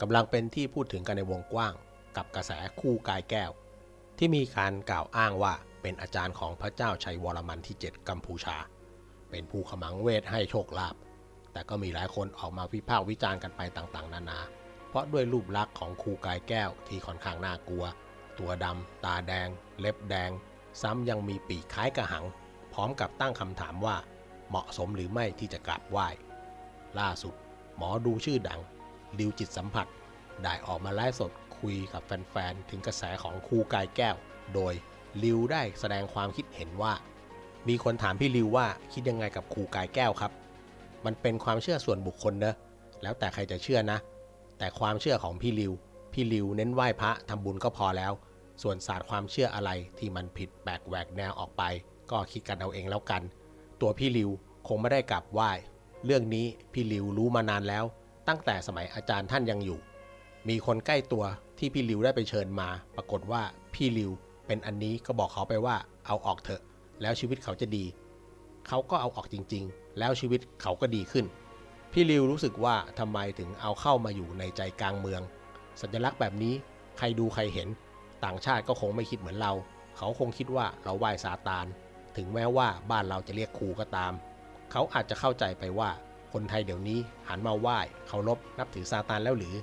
กำลังเป็นที่พูดถึงกันในวงกว้าง กับกระแสคู่กายแก้ว ที่มีการกล่าวอ้างว่าเป็นอาจารย์ของพระเจ้าชัยวรมันที่ 7 กัมพูชา เป็นผู้ขมังเวทให้โชคลาภแต่ก็มีหลายคนออกมาวิพากษ์วิจารณ์กันไปต่างๆ นานา เพราะด้วยรูปลักษณ์ของครูกายแก้วที่ค่อนข้างน่ากลัว ตัวดำตาแดง เล็บแดง ซ้ำยังมีปีกคล้ายกระหัง พร้อมกับตั้งคำถามว่า เหมาะสมหรือไม่ที่จะกราบไหว้ล่าสุด หมอดูชื่อดัง ริวจิตสัมผัส ได้ออกมาไลฟ์สดคุยกับแฟนๆ ถึงกระแสของครูกายแก้ว โดยริวได้แสดงความคิดเห็นว่า มีคนถามพี่ริวว่าคิดยังไงกับครูกายแก้วครับ มันเป็นความเชื่อส่วนบุคคลเนอะแล้วแต่ใครจะเชื่อนะ แต่ความเชื่อของพี่ริว พี่ริวเน้นไหว้พระทำบุญก็พอแล้ว ส่วนศาสตร์ความเชื่ออะไรที่มันผิดแปลกแหวกแนวออกไป ก็คิดกันเอาเองแล้วกัน ตัวพี่ริวคงไม่ได้กลับไหว้เรื่องนี้พี่ริวรู้มานานแล้ว ตั้งแต่สมัยอาจารย์ท่านยังอยู่ มีคนใกล้ตัวที่พี่ริวได้ไปเชิญมา ปรากฏว่าพี่ริวเป็นอันนี้ก็บอกเขาไปว่าเอาออกเถอะ แล้วชีวิตเขาจะดี เขาก็เอาออกจริง ๆ แล้วชีวิตเขาก็ดีขึ้น พี่ริวรู้สึกว่าทำไมถึงเอาเข้ามาอยู่ในใจกลางเมือง สัญลักษณ์แบบนี้ใครดูใครเห็น ต่างชาติก็คงไม่คิดเหมือนเรา เขาคงคิดว่าเราไหว้ซาตาน ถึงแม้ว่าบ้านเราจะเรียกครูก็ตาม เขาอาจจะเข้าใจไปว่า คนไทยเดี๋ยวนี้หันมาไหว้เคารพนับถือซาตานแล้วหรือ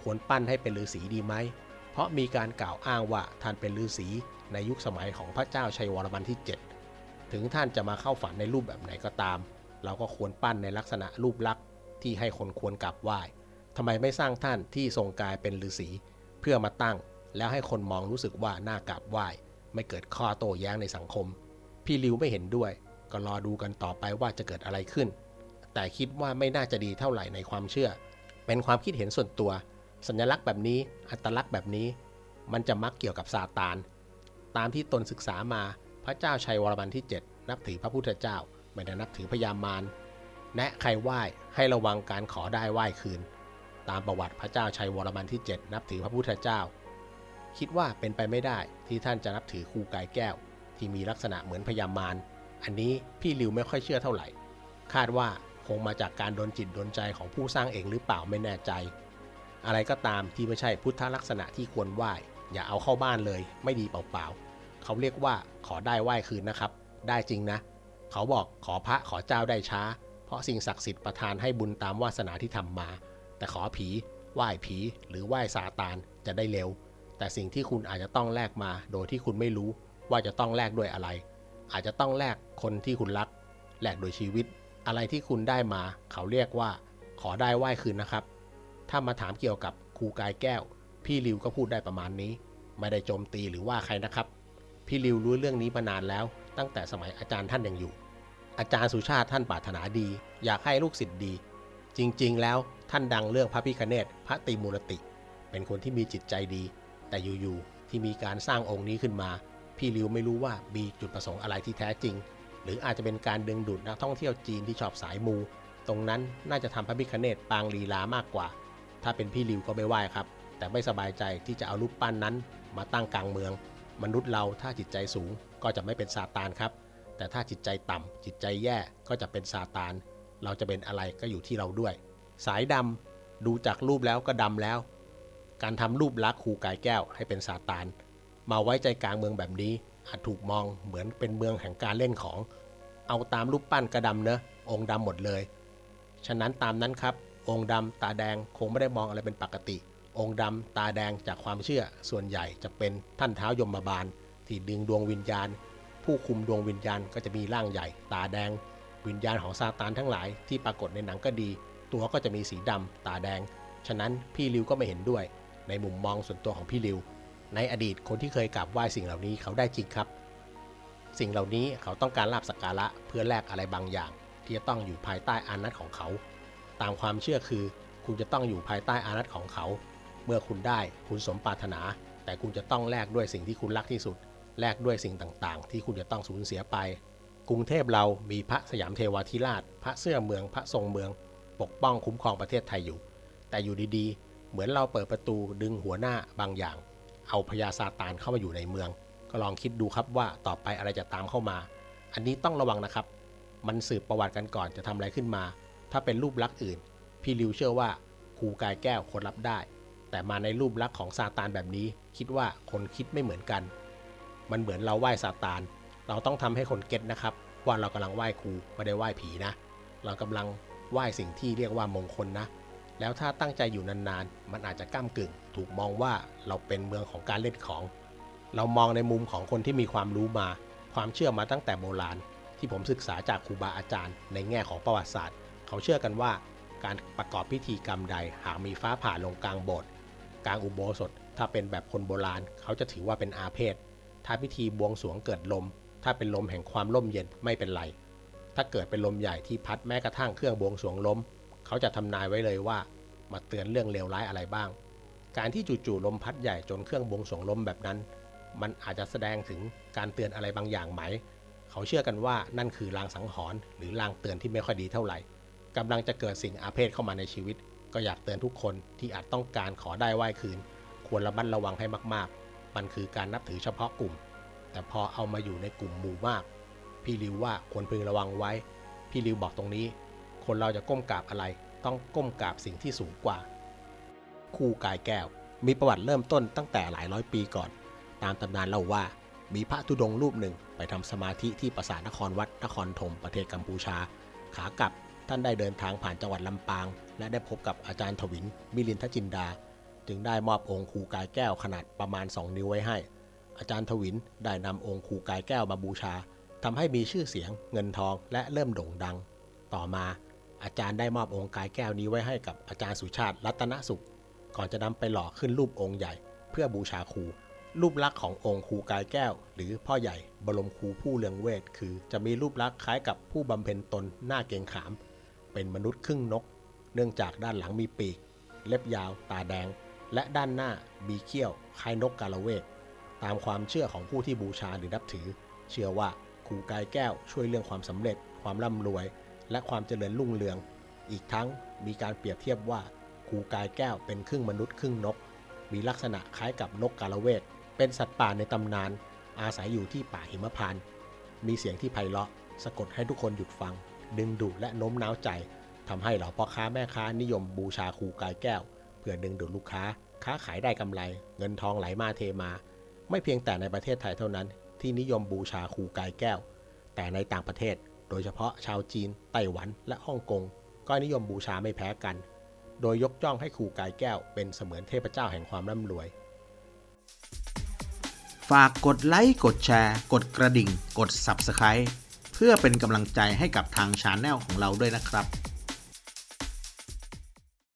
ควรปั้นให้เป็นฤาษีดีไหม เพราะมีการกล่าวอ้างว่าท่านเป็นฤาษีในยุคสมัยของพระเจ้าชัยวรมันที่ 7 ถึงท่านจะมาเข้าฝันในรูปแบบไหนก็ตาม เราก็ควรปั้นในลักษณะรูปลักษณ์ที่ให้คนควรกราบไหว้ทำไมไม่สร้างท่านที่ทรงกายเป็นฤาษีเพื่อมาตั้ง แล้วให้คนมองรู้สึกว่าน่ากราบไหว้ ไม่เกิดข้อโต้แย้งในสังคม พี่ริวไม่เห็นด้วย ก็รอดูกันต่อไปว่าจะเกิดอะไรขึ้น แต่คิดว่าไม่น่าจะดีเท่าไหร่ในความเชื่อ เป็นความคิดเห็นส่วนตัว สัญลักษณ์แบบนี้ อัตลักษณ์แบบนี้ มันจะมักเกี่ยวกับซาตาน ตามที่ตนศึกษามาพระเจ้าชัยวรมันที่ 7 นับถือพระพุทธเจ้า ไม่ได้นับถือพญามารแนะใครไหว้ให้ระวังการขอได้ไหว้คืน ตามประวัติพระเจ้าชัยวรมันที่ 7 นับถือพระพุทธเจ้า คิดว่าเป็นไปไม่ได้ที่ท่านจะนับถือครูกายแก้ว ที่มีลักษณะเหมือนพญามารอันนี้พี่ริวไม่ค่อยเชื่อเท่าไหร่ คาดว่า คงมาจากการโดนจิตโดนใจของผู้สร้างเองหรือเปล่าไม่แน่ใจ อะไรก็ตามที่ไม่ใช่พุทธลักษณะที่ควรไหว้ อย่าเอาเข้าบ้านเลย ไม่ดีเปล่าๆเขาเรียกว่าขอได้ไหว้คืนนะครับ ได้จริงนะ เขาบอกขอพระขอเจ้าได้ช้า เพราะสิ่งศักดิ์สิทธิ์ประทานให้บุญตามวาสนาที่ทำมา แต่ขอผีไหว้ผีหรือไหว้ซาตานจะได้เร็ว แต่สิ่งที่คุณอาจจะต้องแลกมา โดยที่คุณไม่รู้ว่าจะต้องแลกด้วยอะไร อาจจะต้องแลกคนที่คุณรักแลกโดยชีวิต อะไรที่คุณได้มาเขาเรียกว่า ขอได้ไหว้คืนนะครับ ถ้ามาถามเกี่ยวกับครูกายแก้ว พี่ริวก็พูดได้ประมาณนี้ ไม่ได้โจมตีหรือว่าใครนะครับ พี่ริวรู้เรื่องนี้มานานแล้ว ตั้งแต่สมัยอาจารย์ท่านยังอยู่ อาจารย์สุชาติท่านปรารถนาดี อยากให้ลูกศิษย์ดี จริง ๆ แล้วท่านดังเรื่องพระพิคเนตพระตรีมูรติ เป็นคนที่มีจิตใจดี แต่อยู่ๆที่มีการสร้างองค์นี้ขึ้นมา พี่ริวไม่รู้ว่ามีจุดประสงค์อะไรที่แท้จริง หรืออาจจะเป็นการดึงดูดนักท่องเที่ยวจีนที่ชอบสายมู ตรงนั้นน่าจะทำพระพิคเนตปางลีลามากกว่า ถ้าเป็นพี่ริวก็ไม่ไหวครับ แต่ไม่สบายใจที่จะเอารูปปั้นนั้น มาตั้งกลางเมือง มนุษย์เราถ้าจิตใจสูงก็จะไม่เป็นซาตานครับ แต่ถ้าจิตใจต่ำจิตใจแย่ก็จะเป็นซาตาน เราจะเป็นอะไรก็อยู่ที่เราด้วย สายดำดูจากรูปแล้วก็ดำแล้ว การทำรูปลักษณ์ครูกายแก้วให้เป็นซาตาน มาไว้ใจกลางเมืองแบบนี้ อาจถูกมองเหมือนเป็นเมืองแห่งการเล่นของ เอาตามรูปปั้นกระดำเนอะองค์ดำหมดเลย ฉะนั้นตามนั้นครับ องค์ดำตาแดงคงไม่ได้มองอะไรเป็นปกติ องค์ดำตาแดงจากความเชื่อส่วนใหญ่จะเป็นท่านเท้ายมบาล ที่ดึงดวงวิญญาณ ผู้คุมดวงวิญญาณก็จะมีร่างใหญ่ ตาแดง วิญญาณของซาตานทั้งหลายที่ปรากฏในหนังก็ดี ตัวก็จะมีสีดำตาแดง ฉะนั้นพี่ริวก็ไม่เห็นด้วย ในมุมมองส่วนตัวของพี่ริว ในอดีตคนที่เคยกราบไหว้สิ่งเหล่านี้เขาได้จริงครับ สิ่งเหล่านี้เขาต้องการลาบสักการะเพื่อแลกอะไรบางอย่าง ที่จะต้องอยู่ภายใต้อานัตของเขา ตามความเชื่อคือ คุณจะต้องอยู่ภายใต้อานัตของเขา เมื่อคุณได้คุณสมปรารถนา แต่คุณจะต้องแลกด้วยสิ่งที่คุณรักที่สุด แลกด้วยสิ่งต่างๆ ที่คุณจะต้องสูญเสียไป กรุงเทพเรามีพระสยามเทวาธิราช พระเสื้อเมือง พระทรงเมือง ปกป้องคุ้มครองประเทศไทยอยู่ แต่อยู่ดีๆ เหมือนเราเปิดประตูดึงหัวหน้าบางอย่าง เอาพญาซาตานเข้ามาอยู่ในเมือง ก็ลองคิดดูครับว่าต่อไปอะไรจะตามเข้ามา อันนี้ต้องระวังนะครับ มันสืบประวัติกันก่อนจะทำอะไรขึ้นมา ถ้าเป็นรูปลักษณ์อื่น พี่ริวเชื่อว่าครูกายแก้วคนรับได้ แต่มาในรูปลักษณ์ของซาตานแบบนี้ คิดว่าคนคิดไม่เหมือนกัน มันเหมือนเราไหว้ซาตาน เราต้องทำให้คนเก็ตนะครับ ว่าเรากำลังไหว้ครูไม่ได้ไหว้ผีนะ เรากำลังไหว้สิ่งที่เรียกว่ามงคลนะ แล้วถ้าตั้งใจอยู่นานๆ มันอาจจะก้ามกึ่ง ถูกมองว่าเราเป็นเมืองของการเล่นของ เรามองในมุมของคนที่มีความรู้มา ความเชื่อมาตั้งแต่โบราณ ที่ผมศึกษาจากครูบาอาจารย์ ในแง่ของประวัติศาสตร์ เขาเชื่อกันว่า การประกอบพิธีกรรมใดหากมีฟ้าผ่าลงกลางโบสถ์กลางอุโบสถ ถ้าเป็นแบบคนโบราณ เขาจะถือว่าเป็นอาเพศ ถ้าพิธีบวงสรวงเกิดลม ถ้าเป็นลมแห่งความร่มเย็นไม่เป็นไร ถ้าเกิดเป็นลมใหญ่ที่พัดแม้กระทั่งเครื่องบวงสรวงล้ม เขาจะทำนายไว้เลยว่า มาเตือนเรื่องเลวร้ายอะไรบ้าง การที่จู่ๆลมพัดใหญ่จนเครื่องบวงสรวงลมแบบนั้น มันอาจจะแสดงถึงการเตือนอะไรบางอย่างไหม เขาเชื่อกันว่านั่นคือลางสังหรณ์หรือลางเตือนที่ไม่ค่อยดีเท่าไหร่กำลังจะเกิดสิ่งอาเพศเข้ามาในชีวิต ก็อยากเตือนทุกคนที่อาจต้องการขอได้ไหว้คืน ควรระมัดระวังให้มากๆ มันคือการนับถือเฉพาะกลุ่ม แต่พอเอามาอยู่ในกลุ่มหมู่มาก พี่ริวว่าควรพึงระวังไว้ พี่ริวบอกตรงนี้ คนเราจะก้มกราบอะไร ต้องก้มกราบสิ่งที่สูงกว่า คู่กายแก้ว มีประวัติเริ่มต้นตั้งแต่หลายร้อยปีก่อน ตามตำนานเล่าว่า มีพระธุดงรูปหนึ่งไปทำสมาธิที่ปราสาทนครวัดนครธมประเทศกัมพูชา ขากลับท่านได้เดินทางผ่านจังหวัดลำปาง และได้พบกับอาจารย์ถวินมิลินทจินดา จึงได้มอบองค์ครูกายแก้วขนาดประมาณ 2 นิ้วไว้ให้ อาจารย์ถวินได้นำองค์ครูกายแก้วมาบูชาทำให้มีชื่อเสียงเงินทองและเริ่มโด่งดัง ต่อมา อาจารย์ได้มอบองค์กายแก้วนี้ไว้ให้กับอาจารย์สุชาติรัตนสุข ก่อนจะนำไปหล่อขึ้นรูปองค์ใหญ่ เพื่อบูชาครู รูปลักษณ์ขององค์ครูกายแก้ว หรือพ่อใหญ่บรมครูผู้เลืองเวทคือ จะมีรูปลักษณ์คล้ายกับผู้บำเพ็ญตนหน้าเกงขาม เป็นมนุษย์ครึ่งนก เนื่องจากด้านหลังมีปีก เล็บยาว ตาแดง และด้านหน้ามีเขี้ยวคล้ายนกกาละเวกตามความเชื่อของผู้ที่บูชาหรือนับถือ เชื่อว่าครูกายแก้วช่วยเรื่องความสำเร็จ ความร่ำรวย และความเจริญรุ่งเรือง อีกทั้งมีการเปรียบเทียบว่าครูกายแก้วเป็นครึ่งมนุษย์ครึ่งนก มีลักษณะคล้ายกับนกกาละเวกเป็นสัตว์ป่าในตำนาน อาศัยอยู่ที่ป่าหิมพานต์มีเสียงที่ไพเราะ สะกดให้ทุกคนหยุดฟัง ดึงดูดและโน้มน้าวใจทำให้เหล่าพ่อค้าแม่ค้านิยมบูชาครูกายแก้ว เพื่อดึงดูดลูกค้า ค้าขายได้กำไร เงินทองไหลมาเทมา ไม่เพียงแต่ในประเทศไทยเท่านั้น ที่นิยมบูชาครูกายแก้ว แต่ในต่างประเทศ โดยเฉพาะชาวจีน ไต้หวัน และฮ่องกง ก็นิยมบูชาไม่แพ้กัน โดยยกย่องให้ครูกายแก้วเป็นเสมือนเทพเจ้าแห่งความร่ำรวย ฝากกดไลค์ กดแชร์ กดกระดิ่ง กด Subscribe เพื่อเป็นกำลังใจให้กับทางชาแนลของเราด้วยนะครับ